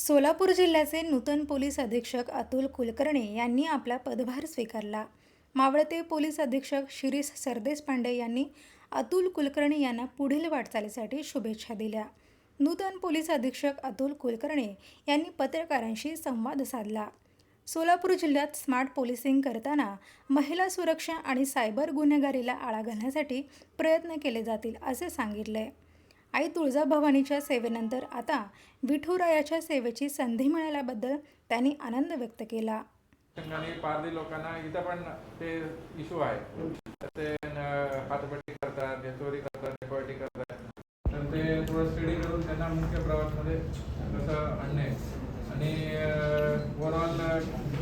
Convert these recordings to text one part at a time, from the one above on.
सोलापूर जिल्ह्याचे नूतन पोलीस अधीक्षक अतुल कुलकर्णी यांनी आपला पदभार स्वीकारला. मावळते पोलीस अधीक्षक शिरीष सरदेशपांडे यांनी अतुल कुलकर्णी यांना पुढील वाटचालीसाठी शुभेच्छा दिल्या. नूतन पोलीस अधीक्षक अतुल कुलकर्णी यांनी पत्रकारांशी संवाद साधला. सोलापूर जिल्ह्यात स्मार्ट पोलिसिंग करताना महिला सुरक्षा आणि सायबर गुन्हेगारीला आळा घालण्यासाठी प्रयत्न केले जातील असे सांगितले. आई तुळजाभवानीच्या सेवेनंतर आता विठुरायाच्या सेवेची संधी मिळाल्याबद्दल त्यांनी आनंद व्यक्त केला. पारधी लोकांना इथं पण ते इशू आहे. ते हातपट्टी करतात ते चोरी करतात डेकॉइटी करतात. तर ते थोडं स्टडी करून त्यांना मुख्य प्रवासमध्ये कसं आणणे आणि ओव्हरऑल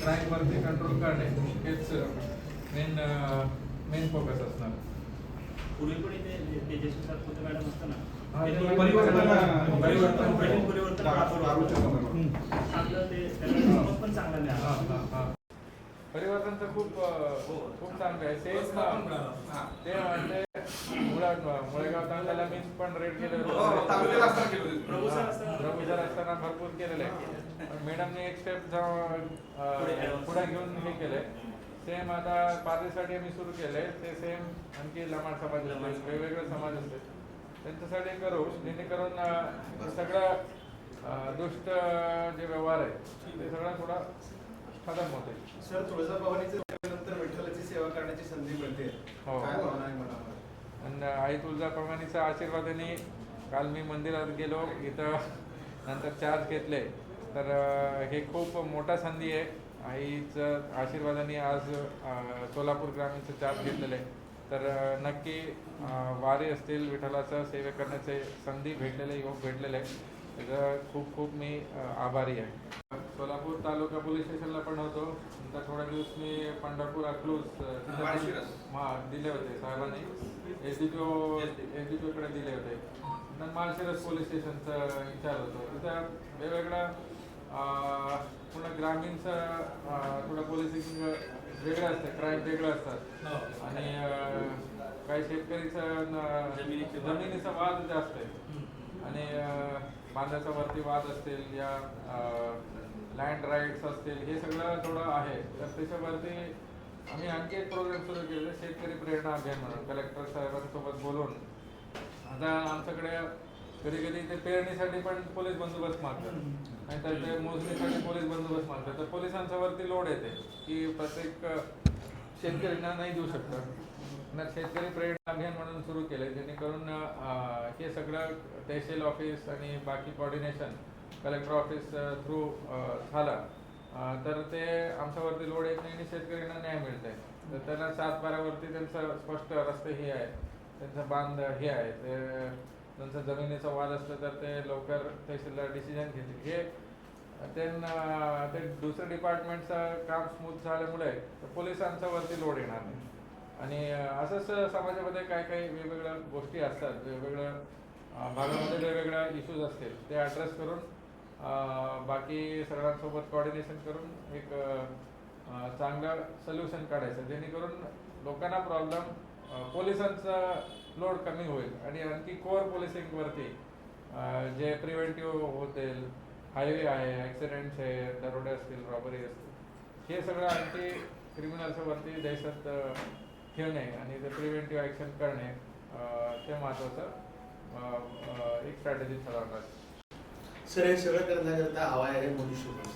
क्राईमवरती कंट्रोल करणे हेच मेन मेन फोकस असणार. पूर्वी पण इथे तेजस्वी सातपुते मॅडम असताना हा, ते त्यांनी परिवर्तन-. चांगलं ते पण चांगला हा, हा, हा. तर खूप खूप चांगलं आहे. तेच ते म्हणजे मुळा मुळेगाव तालुक्याला मी पण रेड केले हो, असताना केले होते. प्रभू सर असताना- भरपूर केलेलं आहे. मॅडमने एक स्टेप पुढे advance. पुढे घेऊन हे केलंय. सेम आता पार्टीसाठी आम्ही सुरू केलंय. ते सेम आणखी लमाड समाज असतील वेगवेगळे समाज असतील. त्यांच्यासाठी करू जेणेकरून सगळं दुष्ट जे व्यवहार आहे ते सगळं थोडा खतम होते सर तुळजाभवानीचे नंतर विठ्ठलाची सेवा करण्याची संधी मिळते. हो. काय भावना आहे मनामध्ये? आणि आई तुळजाप्रमाणेचा आशीर्वादाने काल मी मंदिरात गेलो इथं नंतर चार्ज घेतले. तर हे खूप मोठा संधी आहे. आईचं आशीर्वादाने आज सोलापूर ग्रामीणचं चार्ज घेतलेलं आहे. तर नक्की वारी असतील विठ्ठलाचं सेवे करण्याचे संधी भेटलेले योग भेटलेले आहे त्याचं खूप खूप मी आभारी आहे. सोलापूर तालुका पोलीस स्टेशनला पण होतो. नंतर थोडा दिवस मी पंढरपूर अकलूज अं, तिथं माळशिरस. पण- हा दिले होते साहेबांनी. S D P O S D P ओकडे दिले होते. माळशिरस पोलीस स्टेशनचं विचार होतो. तिथं वेगवेगळं पूर्ण ग्रामीणचं थोडं पोलिसिंग वेगळं असतं क्राईम वेगळं असतात आणि अं, काही शेतकरीचं न- जमिनीचे वाद. जास्त आहे आणि बांधाचा वरती वाद असतील या लँड राईट्स असतील हे सगळं थोडं आहे. तर त्याच्यावरती आम्ही आणखी एक प्रोग्राम सुरू आहे, शेतकरी प्रेरणा अभियान म्हणून. कलेक्टर साहेबांसोबत बोलून आता आमच्याकडे कधी कधी ते पेरणीसाठी पण पोलीस बंदोबस्त मागतात. आणि तर ते मोजणीसाठी पोलीस बंदोबस्त मागतात. तर पोलिसांच्या वरती लोड येते की प्रत्येक शेतकऱ्यांना नाही देऊ शकतात ना शेतकरी प्रेरणा अभियान म्हणून सुरू केले जेणेकरून हे सगळं तहसील ऑफिस आणि बाकी कोऑर्डिनेशन कलेक्टर ऑफिस थ्रू झालं. तर ते आमच्यावरती लोड येत नाही आणि शेतकऱ्यांना न्याय मिळत आहे तर त्यांना सात बारावरती त्यांचं स्पष्ट रस्ते हे आहे त्यांचं बांध हे आहे ते त्यांचं जमिनीचा वाद असलं तर ते लवकर तहसीलदार डिसिजन घेतील. हे त्यांना ते दुसरं डिपार्टमेंटचं काम स्मूथ झाल्यामुळे पोलिसांचा वरती लोड येणार नाही. आणि असंच समाजामध्ये काही काही वेगवेगळ्या गोष्टी असतात वेगवेगळ्या भागामध्ये वेगवेगळ्या इश्यूज असतील ते ॲड्रेस करून बाकी सगळ्यांसोबत कॉर्डिनेशन करून एक चांगलं सोल्युशन काढायचं जेणेकरून लोकांना प्रॉब्लेम पोलिसांचा लोड कमी होईल आणि आणखी कोअर पोलिसिंगवरती जे प्रिव्हेंटिव्ह होतील हायवे आहे ॲक्सिडेंट्स आहे दरोडे असतील रॉबरी असतील हे सगळं आणखी क्रिमिनल्सवरती वरती दहशत ठेवणे आणि ते प्रिव्हेंटिव्ह ॲक्शन करणे ते महत्त्वाचं एक स्ट्रॅटेजी ठरवणार सर हे सगळं करण्याकरता हवा आहे मनुष्यबळ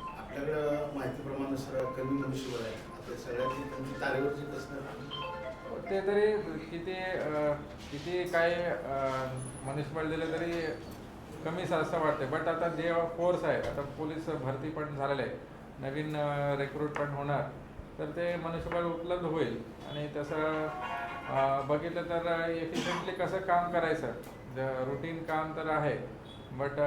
आपल्याकडं माहितीप्रमाणे सर कमी मनुष्यबळ आहे. आपल्या सगळ्यात तारेवरची कसं ते तरी किती अं, किती काय मनुष्यबळ दिलं तरी कमीच असं वाटते बट आता जे फोर्स आहे आता पोलीस भरती पण झालेले आहे नवीन रिक्रूट पण होणार तर ते मनुष्यबळ उपलब्ध होईल. आणि तसं अं, बघितलं तर एफिशियंटली कसं काम करायचं? रुटीन काम तर आहे बट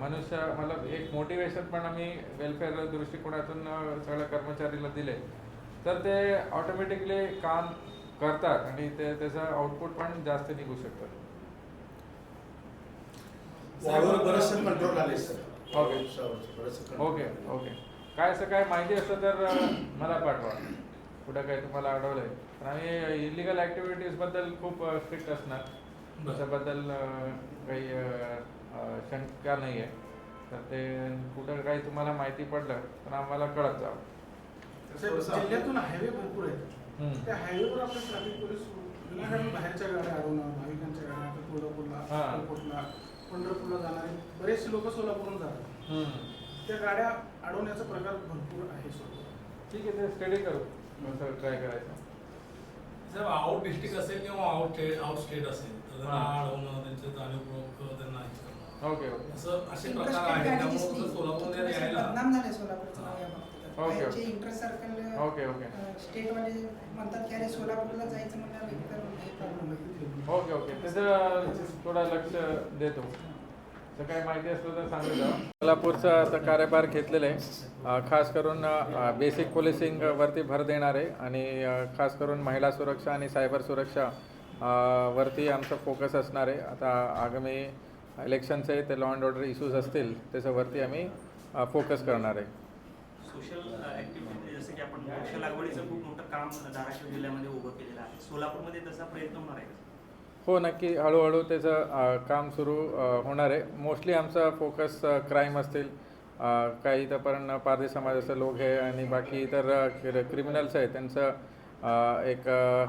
मनुष्य मतलब एक मोटिवेशन पण आम्ही वेलफेअर दृष्टिकोनातून अं, सगळ्या कर्मचारीला दिले. तर ते ऑटोमॅटिकली काम करतात आणि ते त्याचं आउटपुट पण जास्त निघू शकतं वाळूवर बरंचसं कंट्रोल आले सर ओके. ओके काय असं काय माहिती असतं तर मला पाठवा. कुठं काय तुम्हाला आढळलंय. पण आम्ही इलिगल ॲक्टिव्हिटीजबद्दल खूप स्ट्रिक्ट असणार. त्याच्याबद्दल काही शंका नाही आहे तर ते कुठं काही तुम्हाला माहिती पडलं तर आम्हाला कळत जावं जिल्ह्यातून हायवे भरपूर आहेत. त्या हायवेवर आपले ट्रॅफिक पोलीस विनाकारण बाहेरच्या गाड्या अडवणं भाविकांच्या गाड्या आता तुळजापूरला हा. अक्कलकोटला पंढरपूरला जाणारे बरेचसे लोक सोलापूरहून जातात. त्या गाड्या अडवण्याचा प्रकार भरपूर आहे सोलापूर ठीक आहे ते स्टडी करू कसं ट्राय करायचं साहेब आउट डिस्ट्रिक्ट असेल किंवा आउट स्टेट आउट स्टेट असेल तर त्यांना. अडवणं त्यांचे जाणीवपूर्वक त्यांना हे. ओके असं असे प्रकार आहेत त्यामुळे सोलापूरमध्ये यायला ओके, बाहेरचे. इंटर सर्कल ओके ओके स्टेटवाले म्हणतात की अरे सोलापूरला जायचं म्हणल्यावर ओके ओके त्याचं थोडं लक्ष देतो. तर माहिती असलं तर सांगू द्या सोलापूरचा आता कार्यभार घेतलेला आहे. खास करून बेसिक पोलिसिंग वरती भर देणार आहे आणि खास करून महिला सुरक्षा आणि सायबर सुरक्षा वरती आमचा फोकस असणार आहे. आता आगामी इलेक्शनचे ते लॉ अँड ऑर्डर इश्यूज असतील त्याच्यावरती आम्ही फोकस करणार आहे. सोशल ऍक्टिव्हिटी जसं की आपण वृक्ष लागवडीचं खूप मोठं काम धाराशिव जिल्ह्यामध्ये उभं केलेलं आहे. सोलापूरमध्ये तसा प्रयत्न होणार आहे का? हो नक्की. हळूहळू त्याचं काम सुरू होणार आहे. मोस्टली आमचा फोकस क्राईम असतील. काही इथं पण पारधी समाजाचे लोक आहे आणि बाकी इतर क्रिमिनल्स आहेत. त्यांचं एक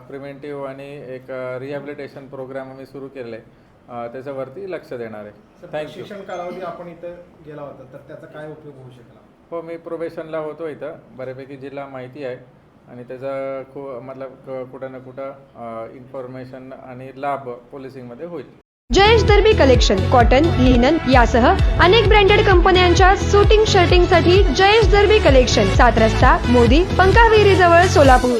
प्रिव्हेंटिव्ह आणि एक रिहॅबिलिटेशन प्रोग्राम आम्ही सुरू केलेलं. आहे त्याच्यावरती लक्ष देणार आहे. थँक्यू प्रशिक्षण कालावधी आपण इथं गेला होता तर त्याचा काय उपयोग होऊ शकला? हो मी प्रोबेशनला होतो इथं. बऱ्यापैकी जिल्हा माहिती आहे. आणि त्याचा खू मतलब क- कुठं ना कुठं इन्फॉर्मेशन आणि लाभ पोलिसिंगमध्ये होईल. Jayesh Darbi collection cotton linen यासह अनेक ब्रँडेड कंपन्यांच्या सुटिंग शर्टिंगसाठी जयेश दर्बी कलेक्शन सात रस्ता मोदी पंकाविरी जवळ सोलापूर.